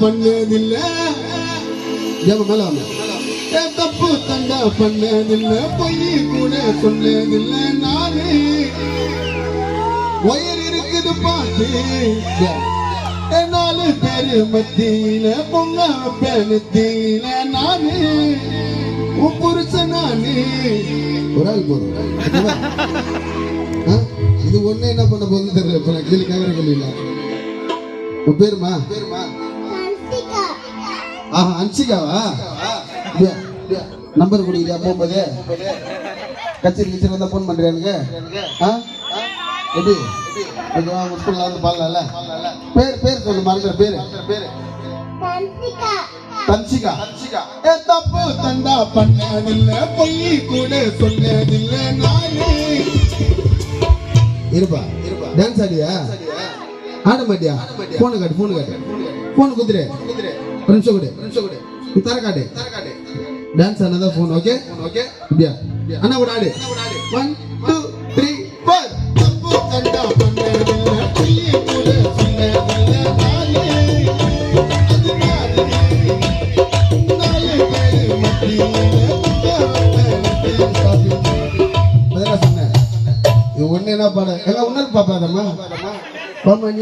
பண்ணதில்ல ஏமா மேல தப்பு தண்டா பண்ணதில்ல பொய் கூட சொன்னதில்ல நானு. ஒயர் இருக்குது பாட்டு நாலு பேரு மத்தியில பொங்க பேனத்தில நானு. உன் புருஷன் நானு. ஒரு ஆள் போதும். இது ஒண்ணு என்ன பண்ண போகுதுன்னு தெரியல. இப்ப நான் கேள்வி கேட்கற கேள்வி உன் பேருமா பேருமா? ஆஹா அன்சிகாவா? நம்பர் கொடுக்குறியா போகும்போது? கச்சேரி கிச்சரி வந்தா ஃபோன் பண்றியானுங்க ஆ? எப்படி? கொஞ்சம் உங்க ஸ்கூல்ல வந்து பாடலாம்ல பேர் பேர் சொல்லு மறந்துற பேரு. பேரு தன்சிகா. ஏ தப்பு தண்டா பண்ணதில்ல பொய் கூட சொன்னதில்ல நானே. இருப்பா இருப்பா. டான்ஸ் ஆடியா? ஆட மாட்டியா? போன காட்டு போன காட்டு. போன் குத்துரு ஒரு நிமிஷம் கொடு நிமிஷம் கொடு. நீ தர காட்டு. டான்ஸ் ஆனதா ஃபோன் ஓகே ஓகே இப்படியா அண்ணா கூட ஆடு. ஒன் டூ த்ரீ ஃபோர் தப்பு தண்டா கூட நானே அது நானே நாலு என்ன பாட? எல்லாம் உணர் பாப்பாதம்மா? பாமா